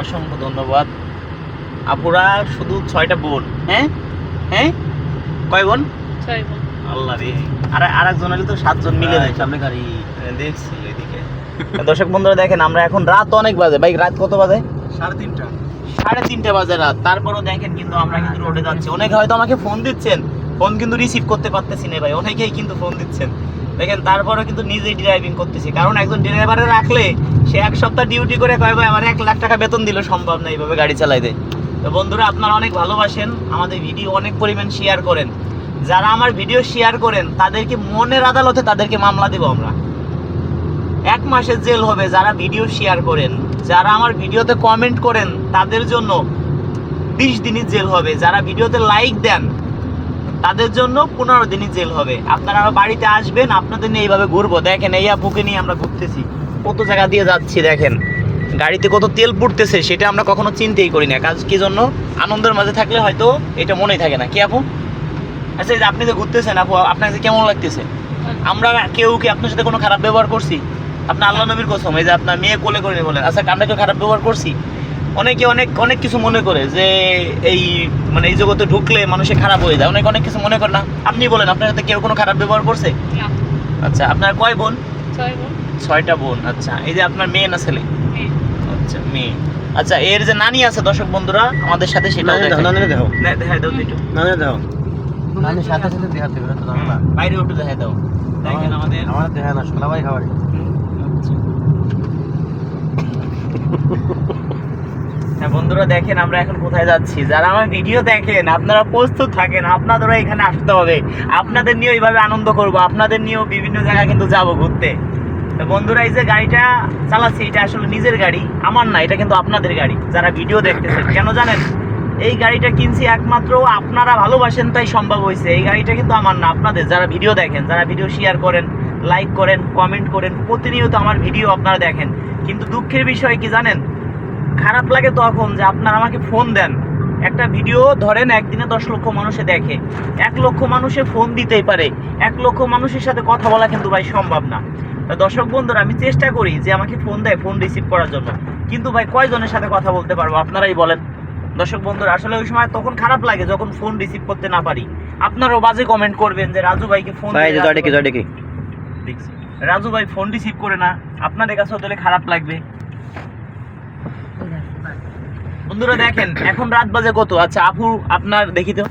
অসংখ্য ধন্যবাদ। আপুরা শুধু ছয়টা বোন হ্যাঁ? হ্যাঁ? কয় বোন? ছয় বোন। আল্লাহ রে। আর আর একজন হলে তো সাতজন মিলে যায় সামনে গাড়ি। দেখছি এদিকে। দর্শক বন্ধুরা দেখেন আমরা এখন রাত অনেক বাজে। ভাই রাত কত বাজে? সাড়ে তিনটা। সাড়ে তিনটে বাজে রাত। তারপরও দেখেন কিন্তু আমরা কিন্তু রোডে যাচ্ছি। অনেকে হয়তো আমাকে ফোন দিচ্ছেন। ফোন কিন্তু রিসিভ করতে পারতেছি না ভাই। অনেকেই কিন্তু ফোন দিচ্ছেন। দেখেন, তারপরেও কিন্তু নিজেই ড্রাইভিং করতেছি। কারণ একজন ড্রাইভারে রাখলে সে এক সপ্তাহ ডিউটি করে কয়, ভাই, আমার এক লাখ টাকা বেতন দিলে, সম্ভব না এইভাবে গাড়ি চালাইতে তো বন্ধুরা, আপনারা অনেক ভালোবাসেন, আমাদের ভিডিও অনেক পরিমাণ শেয়ার করেন। যারা আমার ভিডিও শেয়ার করেন, তাদেরকে মনের আদালতে তাদেরকে মামলা দেবো আমরা। এক মাসের জেল হবে যারা ভিডিও শেয়ার করেন। যারা আমার ভিডিওতে কমেন্ট করেন, তাদের জন্য বিশ দিনই জেল হবে। যারা ভিডিওতে লাইক দেন তাদের জন্য পনেরো দিনই জেল হবে। আপনারা বাড়িতে আসবেন, আপনাদের নিয়ে এইভাবে ঘুরবো। দেখেন, এই আপুকে নিয়ে আমরা ঘুরতেছি। কত জায়গা দিয়ে যাচ্ছি, দেখেন। গাড়িতে কত তেল পুড়তেছে, সেটা আমরা কখনো চিন্তাই করি না। কাজ কি জন্য? আনন্দের মাঝে থাকলে হয়তো এটা মনেই থাকে না। কি আপু? আচ্ছা এই যে আপনি যে ঘুরতেছেন, আপু আপনার কাছে কেমন লাগতেছে? আমরা কেউ কি আপনার সাথে কোনো খারাপ ব্যবহার করছি? আপনার আল্লাহ নবীর কসম, এই যে আপনার মেয়ে কোলে করে বলেন আচ্ছা আমরা কেউ খারাপ ব্যবহার করছি? অনেকে অনেক অনেক কিছু মনে করে যে এই মানে এই জগতে ঢুকলে মানুষে খারাপ হয়ে যায়। অনেক অনেক কিছু মনে করে না। আপনি বলেন আপনার সাথে কেউ কোনো খারাপ ব্যবহার করছে? আচ্ছা আপনার কয় বোন? ছয়টা বোন আচ্ছা। এই যে আপনার মেয়ে না ছেলে? আচ্ছা মেয়ে। আচ্ছা এর যে নানি আছে দর্শক বন্ধুরা আমাদের সাথে সেটাও নানি দাও, নানি। না, দেখাই দাও একটু নানি দাও। নানি সাথে সাথে দেখাতে দেবে তো না। বাইরে একটু দেখাই দাও। দেখেন আমাদের। আমার দেখা না সোলা ভাই খাবারে হ্যাঁ বন্ধুরা দেখেন, আমরা এখন কোথায় যাচ্ছি? যারা আমার ভিডিও দেখেন, আপনারা প্রস্তুত থাকেন, আপনাদেরও এখানে আসতে হবে। আপনাদের নিয়ে এইভাবে আনন্দ করব, আপনাদের নিয়েও বিভিন্ন জায়গায় কিন্তু যাব ঘুরতে। বন্ধুরা, এই যে গাড়িটা চালাচ্ছি, এটা আসলে নিজের গাড়ি, আমার না, এটা কিন্তু আপনাদের গাড়ি, যারা ভিডিও দেখতেছেন। কেন জানেন? এই গাড়িটা কিনছি একমাত্র আপনারা ভালোবাসেন, তাই সম্ভব হয়েছে। এই গাড়িটা কিন্তু আমার না, আপনাদের। যারা ভিডিও দেখেন, যারা ভিডিও শেয়ার করেন লাইক করেন কমেন্ট করেন, প্রতিনিয়ত আমার ভিডিও আপনারা দেখেন। কিন্তু দুঃখের বিষয় কি জানেন? খারাপ লাগে তখন যে আপনারা আমাকে ফোন দেন। একটা ভিডিও ধরেন একদিনে দশ লক্ষ মানুষে দেখে। এক লক্ষ মানুষে ফোন দিতেই পারে। এক লক্ষ মানুষের সাথে কথা বলা কিন্তু ভাই সম্ভব না। দর্শক বন্ধুরা আমি চেষ্টা করি যে আমাকে ফোন দেয় ফোন রিসিভ করার জন্য। কিন্তু ভাই কয়জনের সাথে কথা বলতে পারব? আপনারাই বলেন। দর্শক বন্ধুরা আসলে ওই সময় তখন খারাপ লাগে যখন ফোন রিসিভ করতে না পারি। আপনারাও বাজে কমেন্ট করবেন যে রাজু ভাইকে ফোন রাজু ভাই ফোন রিসিভ করে না। আপনাদের কাছে খারাপ লাগবে। বন্ধুরা দেখেন এখন রাত বাজে কত? আচ্ছা আপু আপনার দেখি তো।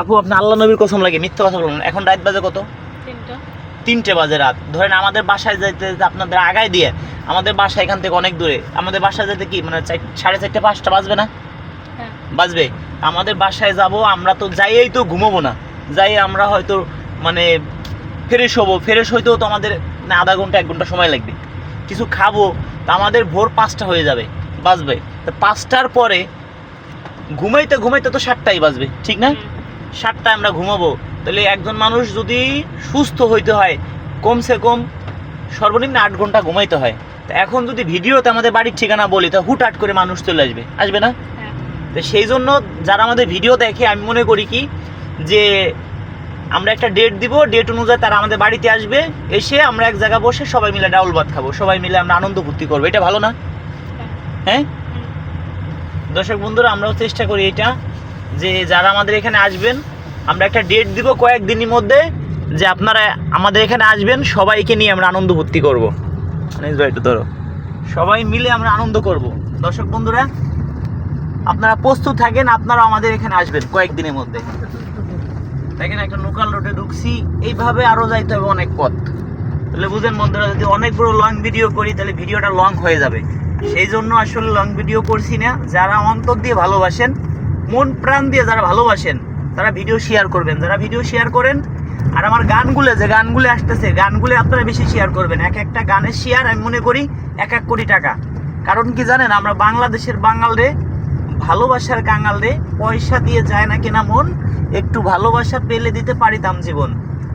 আপু আপনার আল্লাহ নবীর কসম লাগে মিথ্যা কথা বলুন। এখন রাত বাজে কত? তিনটে। বাজে রাত। ধরেন আমাদের বাসায় যাইতে যেতে আপনাদের আগায় দিয়ে আমাদের বাসা এখান থেকে অনেক দূরে। আমাদের বাসায় যেতে কি মানে সাড়ে চারটে পাঁচটা বাজবে না? হ্যাঁ। বাজবে। আমাদের বাসায় যাব আমরা তো যাইয়েই তো ঘুমাবো না। যাই আমরা হয়তো মানে ফ্রেশ হব। ফ্রেশ হইতেও তো আমাদের মানে আধা ঘণ্টা এক ঘণ্টা সময় লাগবে। কিছু খাব তা আমাদের ভোর পাঁচটা হয়ে যাবে। বাজবে। তো পাঁচটার পরে ঘুমাইতে ঘুমাইতে তো সাতটাই বাজবে, ঠিক না। সাতটায় আমরা ঘুমাবো। তাহলে একজন মানুষ যদি সুস্থ হইতে হয়, কমসে কম সর্বনিম্ন আট ঘণ্টা ঘুমাইতে হয়। তা এখন যদি ভিডিওতে আমাদের বাড়ির ঠিকানা বলি, তা হুটহাট করে মানুষ চলে আসবে। আসবে না? তো সেই জন্য যারা আমাদের ভিডিও দেখে, আমি মনে করি কি, যে আমরা একটা ডেট দিব ডেট অনুযায়ী তারা আমাদের বাড়িতে আসবে, এসে আমরা এক জায়গায় বসে সবাই মিলে ডাউল ভাত খাব, সবাই মিলে আমরা আনন্দ ফুর্তি করব। এটা ভালো না? হ্যাঁ। দর্শক বন্ধুরা, আমরাও চেষ্টা করি এটা, যে যারা আমাদের এখানে আসবেন, আমরা একটা ডেট দিব কয়েকদিনের মধ্যে, যে আপনারা আমাদের এখানে আসবেন, সবাইকে নিয়ে আমরা আনন্দ ভর্তি করব। একটু ধরো। সবাই মিলে আমরা আনন্দ করব। দর্শক বন্ধুরা, আপনারা প্রস্তুত থাকেন আপনারা আমাদের এখানে আসবেন কয়েকদিনের মধ্যে। দেখেন, একটা লোকাল রোডে ঢুকছি, এইভাবে আরও যাইতে হবে অনেক পথ। তাহলে বুঝেন বন্ধুরা, যদি অনেক বড় লং ভিডিও করি, তাহলে ভিডিওটা লং হয়ে যাবে। সেই জন্য আসলে লং ভিডিও করছি না। যারা অন্তর দিয়ে ভালোবাসেন, মন প্রাণ দিয়ে যারা ভালোবাসেন, তারা ভিডিও শেয়ার করবেন। যারা ভিডিও শেয়ার করেন, আর আমার গানগুলো, যে গানগুলো আসতেছে, গানগুলো আপনারা বেশি শেয়ার করবেন। এক একটা গানের শেয়ার আমি মনে করি এক এক কোটি টাকা। কারণ কি জানেন, আমরা বাংলাদেশের বাঙাল রে, ভালোবাসার কাঙাল রে, পয়সা দিয়ে যায় না কেনা মন, একটু ভালোবাসা পেলে দিতে পারিতাম জীবন।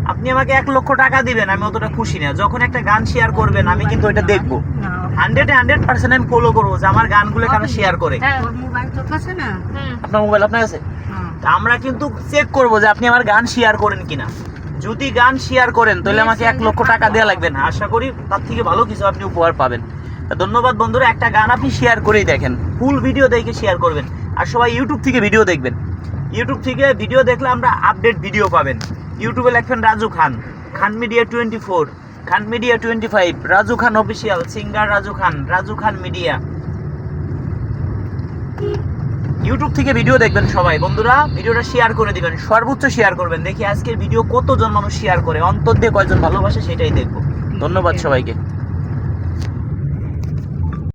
আপনি আমাকে এক লক্ষ টাকা দিবেন, আমি অতটা খুশি না। যখন একটা গান শেয়ার করবেন, আমি কিন্তু ওইটা দেখব। হান্ড্রেড হান্ড্রেড পার্সেন্ট আমি ফলো করব যে আমার গানগুলো কারা শেয়ার করে। হ্যাঁ তোর মোবাইল তোর কাছে না। হুম। আপনার মোবাইল আপনার কাছে হ্যাঁ। আমরা কিন্তু চেক করব যে আপনি আমার গান শেয়ার করেন কিনা। যদি গান শেয়ার করেন তাহলে আমাকে এক লক্ষ টাকা দেওয়া লাগবে না। আশা করি তার থেকে ভালো কিছু আপনি উপহার পাবেন। ধন্যবাদ বন্ধুরা একটা গান আপনি শেয়ার করেই দেখেন। ফুল ভিডিও দেখে শেয়ার করবেন। আর সবাই ইউটিউব থেকে ভিডিও দেখবেন। ইউটিউব থেকে ভিডিও দেখলে আমরা আপডেট ভিডিও পাবেন। ইউটিউবে লিখবেন Raju Khan. Khan media twenty four Khan media twenty five Raju Khan official singer Raju Khan Raju Khan media. YouTube থেকে ভিডিও দেখবেন সবাই। বন্ধুরা ভিডিওটা শেয়ার করে দিবেন সর্বোচ্চ শেয়ার করবেন। দেখি আজকের ভিডিও কতজন মানুষ শেয়ার করে অন্তর দিয়ে কয়জন ভালোবাসে সেটাই দেখব। ধন্যবাদ সবাইকে।